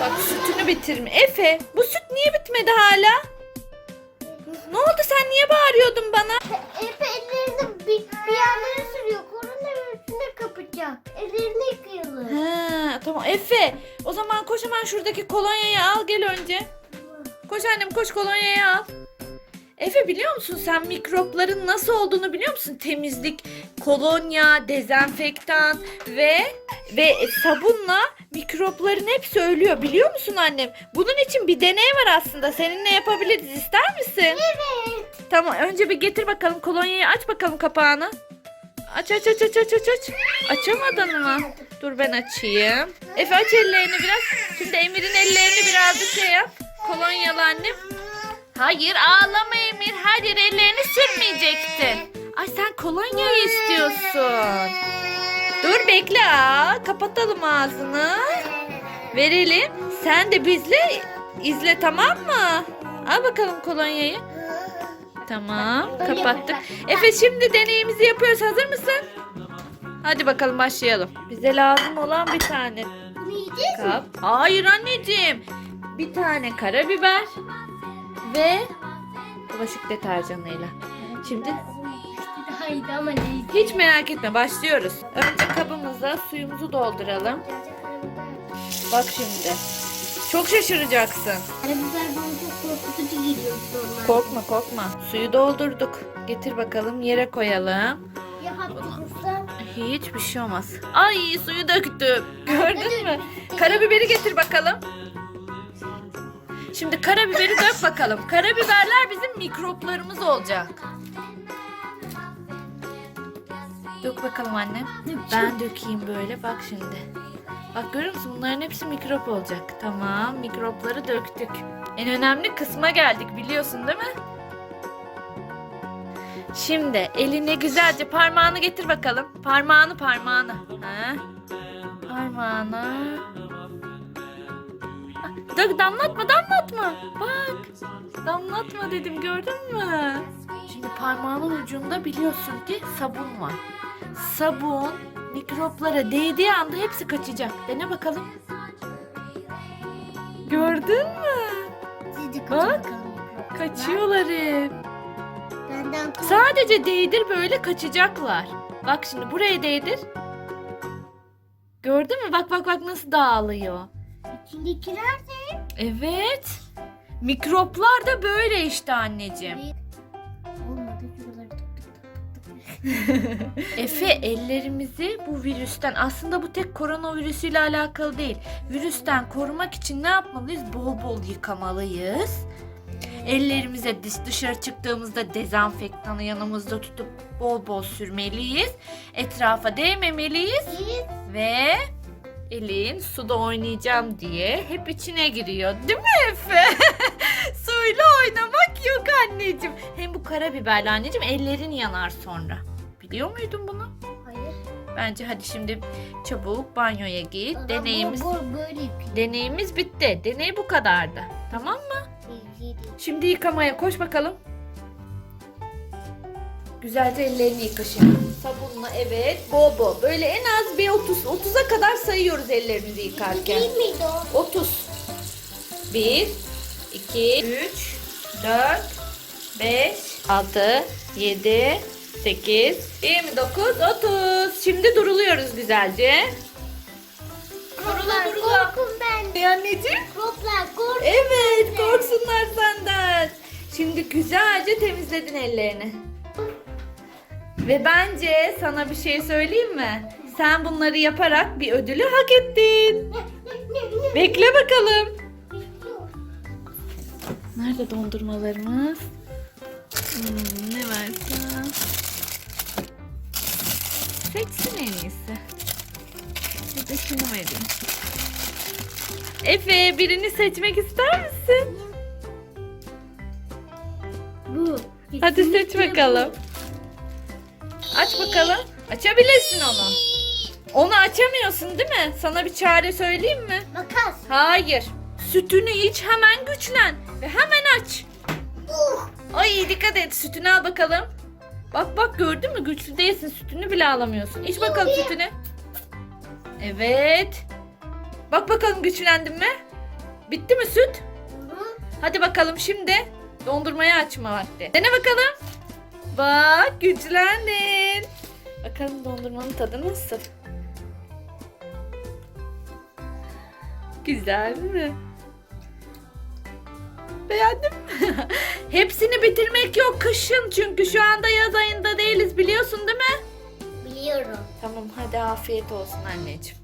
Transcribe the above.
olabilir mi? Efe bu süt niye bitmedi hala? Ne oldu sen niye bağırıyordun bana? Efe ellerini bir, bir yerlere sürüyor. Koronavirüsüne kapacak. Ellerini yıkayalım. Ha, tamam Efe o zaman koş hemen şuradaki kolonyayı al gel önce. Koş annem koş kolonyayı al. Efe biliyor musun sen mikropların nasıl olduğunu biliyor musun? Temizlik, kolonya, dezenfektan ve ve sabunla mikropların hepsi ölüyor biliyor musun annem? Bunun için bir deney var aslında. Seninle yapabiliriz. İster misin? Evet. Tamam önce bir getir bakalım kolonyayı aç bakalım kapağını. Aç aç aç aç aç aç aç. Açamadın mı? Dur ben açayım. Efe aç ellerini biraz. Şimdi Emir'in ellerini birazcık şey yap. Kolonyalı annem. Hayır ağlama Emir. Hayır ellerini sürmeyecektin. Ay sen kolonyayı istiyorsun. Dur bekle aa. Kapatalım ağzını. Verelim. Sen de bizle izle tamam mı? Al bakalım kolonyayı. Tamam kapattık. Efe şimdi deneyimizi yapıyoruz. Hazır mısın? Hadi bakalım başlayalım. Bize lazım olan bir tane Bunu yiyeceğiz mi? kap. Hayır anneciğim. Bir tane karabiber ve bulaşık deterjanıyla. Şimdi Hayır ama değil. hiç merak etme başlıyoruz. Önce kabımıza suyumuzu dolduralım. Bak şimdi. Çok şaşıracaksın. Karabiber bana çok korkutucu geliyor. Korkma korkma. Suyu doldurduk. Getir bakalım yere koyalım. Ya haklısın. Hiçbir şey olmaz. Ay suyu döktüm. Gördün mü? Karabiberi getir bakalım. Şimdi karabiberi dök bakalım. Karabiberler bizim mikroplarımız olacak. Dök bakalım annem. Ben dökeyim böyle bak şimdi. Bak görüyor musun bunların hepsi mikrop olacak. Tamam mikropları döktük. En önemli kısma geldik biliyorsun değil mi? Şimdi elini güzelce parmağını getir bakalım. Parmağını parmağını. Ha? Parmağını. Ah, Dök damlatma damlatma. Bak. Damlatma dedim gördün mü? Şimdi parmağının ucunda biliyorsun ki sabun var. Sabun mikroplara değdiği anda hepsi kaçacak. Dene bakalım. Gördün mü? Bak. Kaçıyorlar hep. Benden kork. Sadece değdir böyle kaçacaklar. Bak şimdi buraya değdir. Gördün mü? Bak bak bak nasıl dağılıyor. İçindekiler de. Evet. Mikroplar da böyle işte anneciğim. Efe ellerimizi bu virüsten aslında bu tek koronavirüsüyle alakalı değil. Virüsten korumak için ne yapmalıyız? Bol bol yıkamalıyız. Ellerimize dış- dışarı çıktığımızda dezenfektanı yanımızda tutup bol bol sürmeliyiz. Etrafa değmemeliyiz ve elin suda oynayacağım diye hep içine giriyor. Değil mi Efe? Oynamak yok anneciğim. Hem bu karabiberli anneciğim ellerin yanar sonra. Biliyor muydun bunu? Hayır. Bence hadi şimdi çabuk banyoya git. Adam Deneyimiz böyle yapıyor. deneyimiz bitti. Deney bu kadardı. Tamam mı? Şimdi yıkamaya koş bakalım. Güzelce ellerini yıka şimdi. Sabunla evet. Bol bol. Böyle en az bir 30 30'a kadar sayıyoruz ellerimizi yıkarken. Değil miydi o? 30. 1 2 3 4 5 6 7 8 29 30. Şimdi duruluyoruz güzelce. Durula durula. Korkun ben. Ne anneciğim? Mikroplar korkun. Evet korksunlar senden. Şimdi güzelce temizledin ellerini. Ve bence sana bir şey söyleyeyim mi? Sen bunları yaparak bir ödülü hak ettin. Bekle bakalım. Nerede dondurmalarımız? Hmm, ne versem? Seçsin en iyisi. Bir de şunu vereyim. Efe birini seçmek ister misin? Bu. Hadi seç bakalım. Aç bakalım. Açabilirsin onu. Onu açamıyorsun değil mi? Sana bir çare söyleyeyim mi? Makas. Hayır. Sütünü iç hemen güçlen. Ve hemen aç. Uh. Ay dikkat et sütünü al bakalım. Bak bak gördün mü güçlü değilsin sütünü bile alamıyorsun. İç bakalım sütünü. Evet. Bak bakalım güçlendin mi? Bitti mi süt? Hı. Hadi bakalım şimdi dondurmayı açma vakti. Dene bakalım. Bak güçlendin. Bakalım dondurmanın tadı nasıl? Güzel mi? Beğendin mi? Hepsini bitirmek yok kışın çünkü şu anda yaz ayında değiliz biliyorsun değil mi? Biliyorum. Tamam hadi afiyet olsun anneciğim.